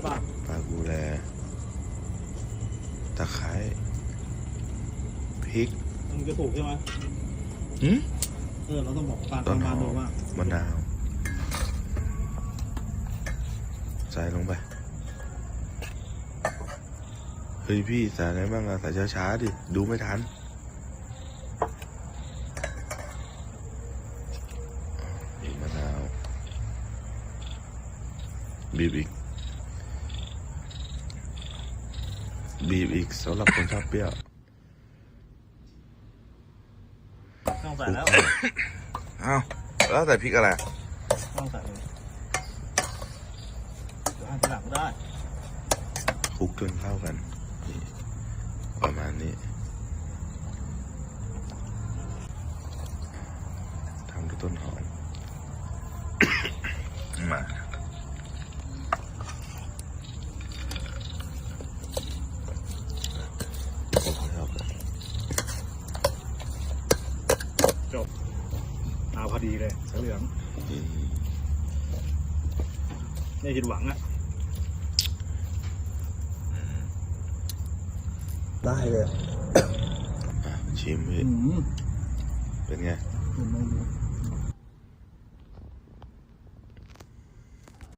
ช่ป่ะปลาบูแลตะไคร้พริกมันจะถูกใช่ไหมหืมเออเราต้องบอกปลาต้นหปลาอดูมว่ามะนาวใส่ลงไป เฮ้ยพี่ใส่อะไรบ้างอะใส่ช้าๆดิ ดูไม่ทันบีบมะนาวบีบอีก บีบอีกสำหรับคนชอบเปรี้ยวต้องใส่แล้วอ้าวแล้วใส่พริกอะไรอะต้องใส่เลยเดี๋ยวอ่านทีหลังก็ได้คลุกจนเข้ากันนี่ประมาณนี้ทำด้วยต้นหอม มาคลุกให้เข้ากัน จบเอาพอดีเลยเหลืองอืมไม่ผิดหวังอะได้เลยอะชิมพี่อืมเป็นไงเห็นไหม